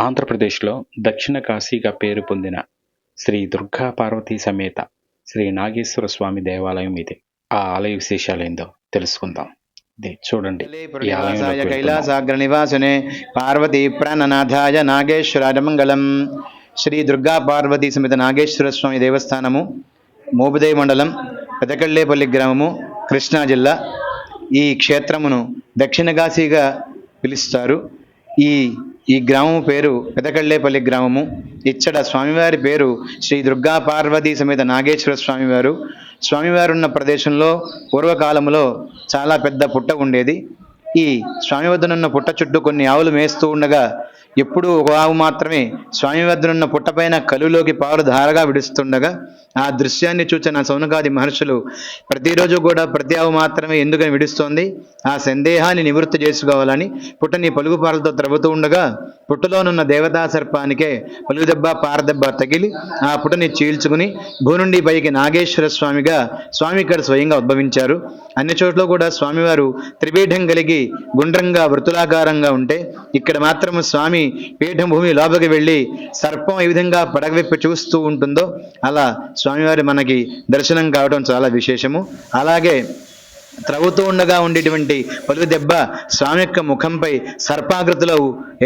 ఆంధ్రప్రదేశ్లో దక్షిణ కాశీగా పేరు పొందిన శ్రీ దుర్గా పార్వతీ సమేత శ్రీ నాగేశ్వర స్వామి దేవాలయం ఇది. ఆ ఆలయ విశేషాలేందో తెలుసుకుందాం. ఇది చూడండి. కైలాసాగ్ర నివాసనే పార్వతీ ప్రాణనాథాయ నాగేశ్వరాయ మంగళం శ్రీ దుర్గా పార్వతీ సమేత నాగేశ్వర స్వామి దేవస్థానము మోబుదయ మండలం పెదకళ్ళేపల్లి గ్రామము కృష్ణా జిల్లా. ఈ క్షేత్రమును దక్షిణ కాశీగా పిలుస్తారు. ఈ ఈ గ్రామము పేరు పెదకళ్ళేపల్లి గ్రామము. ఇచ్చట స్వామివారి పేరు శ్రీ దుర్గా పార్వతీ సమేత నాగేశ్వర స్వామివారు. స్వామివారు ఉన్న ప్రదేశంలో పూర్వకాలంలో చాలా పెద్ద పుట్ట ఉండేది. ఈ స్వామి వద్దనున్న పుట్ట చుట్టూ కొన్ని ఆవులు మేస్తూ ఉండగా ఎప్పుడూ ఒక ఆవు మాత్రమే స్వామి వద్దనున్న పుట్టపైన కలులోకి పాలు ధారగా విడుస్తుండగా ఆ దృశ్యాన్ని చూచిన సౌనకాది మహర్షులు ప్రతిరోజు కూడా ప్రతి ఆవు మాత్రమే ఎందుకని విడుస్తోంది? ఆ సందేహాన్ని నివృత్తి చేసుకోవాలని పుట్టని పలుగు పాలతో త్రవ్వుతూ ఉండగా పుట్టలోనున్న దేవతా సర్పానికే పలుగుదెబ్బ పారదెబ్బ తగిలి ఆ పుటని చీల్చుకుని భూనుండి పైకి నాగేశ్వర స్వామిగా స్వామి ఇక్కడ స్వయంగా ఉద్భవించారు. అన్ని చోట్ల కూడా స్వామివారు త్రిపీఠం కలిగి గుండ్రంగా వృతులాకారంగా ఉంటే ఇక్కడ మాత్రం స్వామి పీఠం భూమి లోపలికి వెళ్ళి సర్పం ఏ విధంగా పడగవిప్పి చూస్తూ ఉంటుందో అలా స్వామివారి మనకి దర్శనం కావడం చాలా విశేషము. అలాగే త్రవ్వుతూ ఉండగా ఉండేటువంటి పలుగు దెబ్బ స్వామి యొక్క ముఖంపై సర్పాకృతిలో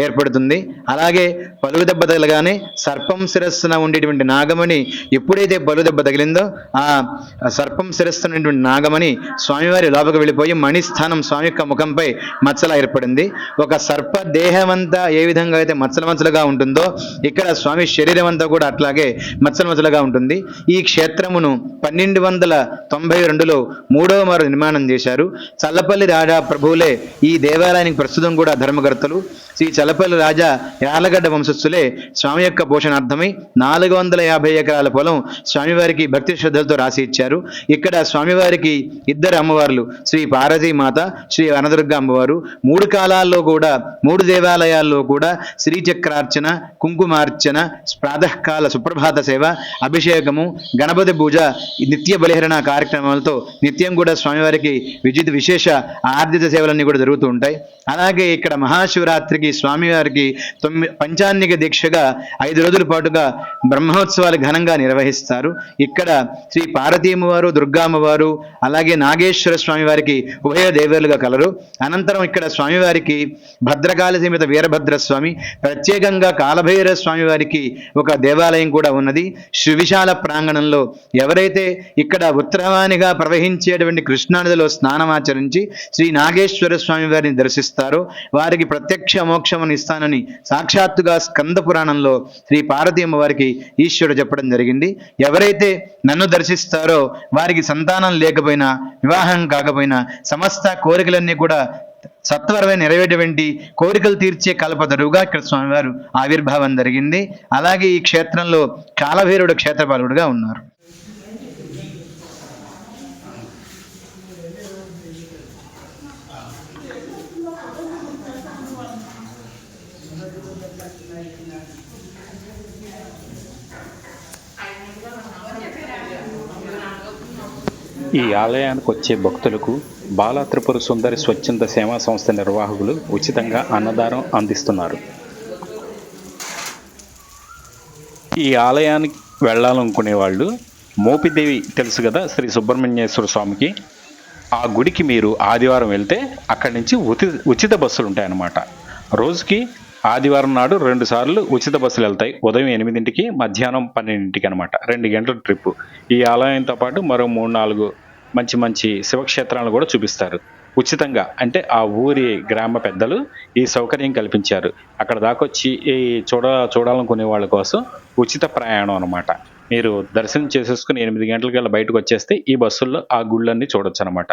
ఏర్పడుతుంది. అలాగే పలుగు దెబ్బ తగలగానే సర్పం శిరస్సున ఉండేటువంటి నాగమణి ఎప్పుడైతే పలుగు దెబ్బ తగిలిందో ఆ సర్పం శిరస్సున ఉన్నటువంటి నాగమణి స్వామివారి లోపలికి వెళ్ళిపోయి మణిస్థానం స్వామి యొక్క ముఖంపై మచ్చలా ఏర్పడింది. ఒక సర్ప దేహమంతా ఏ విధంగా అయితే మచ్చల మచ్చలుగా ఉంటుందో ఇక్కడ స్వామి శరీరం అంతా కూడా అట్లాగే మచ్చల మచ్చలుగా ఉంటుంది. ఈ క్షేత్రమును పన్నెండు వందల తొంభై రెండులో మూడవ మారు నిర్మాణం చేశారు. చల్లపల్లి రాజా ప్రభువులే ఈ దేవాలయానికి ప్రస్తుతం కూడా ధర్మకర్తలు. శ్రీ చల్లపల్లి రాజా యాలగడ్డ వంశస్థులే స్వామి యొక్క పోషణార్థమై నాలుగు వందల యాభై ఎకరాల పొలం స్వామివారికి భక్తి శ్రద్ధలతో రాసి ఇచ్చారు. ఇక్కడ స్వామివారికి ఇద్దరు అమ్మవార్లు శ్రీ పార్వతీ మాత శ్రీ వనదుర్గ అమ్మవారు. మూడు కాలాల్లో కూడా మూడు దేవాలయాల్లో కూడా శ్రీచక్రార్చన కుంకుమార్చన ప్రాతకాల సుప్రభాత సేవ అభిషేకము గణపతి పూజ నిత్య బలిహరణ కార్యక్రమాలతో నిత్యం కూడా స్వామివారికి విజిత విశేష ఆర్జిత సేవలన్నీ కూడా జరుగుతూ ఉంటాయి. అలాగే ఇక్కడ మహాశివరాత్రికి స్వామివారికి తొమ్మిది పంచాన్నిక దీక్షగా ఐదు రోజుల పాటుగా బ్రహ్మోత్సవాలు ఘనంగా నిర్వహిస్తారు. ఇక్కడ శ్రీ పార్వతీమ్మవారు దుర్గామ్మవారు అలాగే నాగేశ్వర స్వామి వారికి ఉభయ దేవేరులుగా కలరు. అనంతరం ఇక్కడ స్వామివారికి భద్రకాళి సమేత వీరభద్ర స్వామి ప్రత్యేకంగా కాలభైర స్వామివారికి ఒక దేవాలయం కూడా ఉన్నది. శివిశాల ప్రాంగణంలో ఎవరైతే ఇక్కడ ఉత్తరవాణిగా ప్రవహించేటువంటి కృష్ణానదిలో స్నానమాచరించి శ్రీ నాగేశ్వర స్వామి వారిని దర్శిస్తారు. వారికి ప్రత్యక్ష మోక్షమును ఇస్తానని సాక్షాత్తుగా స్కంద పురాణంలో శ్రీ పార్వతీ అమ్మవారికి ఈశ్వరుడు చెప్పడం జరిగింది. ఎవరైతే నన్ను దర్శిస్తారో వారికి సంతానం లేకపోయినా వివాహం కాకపోయినా సమస్త కోరికలన్నీ కూడా సత్వరమే నెరవేరేటువంటి కోరికలు తీర్చే కల్పతరువుగా ఇక్కడ స్వామివారు ఆవిర్భావం జరిగింది. అలాగే ఈ క్షేత్రంలో కాలభైరుడు క్షేత్రపాలుడుగా ఉన్నారు. ఈ ఆలయానికి వచ్చే భక్తులకు బాలా త్రిపుర సుందరి స్వచ్ఛంద సేవా సంస్థ నిర్వాహకులు ఉచితంగా అన్నదానం అందిస్తున్నారు. ఈ ఆలయానికి వెళ్ళాలనుకునే వాళ్ళు మోపిదేవి తెలుసు కదా శ్రీ సుబ్రహ్మణ్యేశ్వర స్వామికి? ఆ గుడికి మీరు ఆదివారం వెళ్తే అక్కడి నుంచి ఉచి ఉచిత బస్సులు ఉంటాయన్నమాట. రోజుకి ఆదివారం నాడు రెండు సార్లు ఉచిత బస్సులు వెళ్తాయి. ఉదయం ఎనిమిదింటికి మధ్యాహ్నం పన్నెండింటికి అనమాట రెండు గంటల ట్రిప్ ఈ ఆలయంతో పాటు మరో మూడు నాలుగు మంచి మంచి శివక్షేత్రాలను కూడా చూపిస్తారు. ఉచితంగా అంటే ఆ ఊరి గ్రామ పెద్దలు ఈ సౌకర్యం కల్పించారు. అక్కడ దాకొచ్చి ఈ చూడ చూడాలనుకునే వాళ్ళ కోసం ఉచిత ప్రయాణం అనమాట మీరు దర్శనం చేసేసుకుని ఎనిమిది గంటలకల్లా బయటకు వచ్చేస్తే ఈ బస్సుల్లో ఆ గుళ్ళన్నీ చూడొచ్చు అనమాట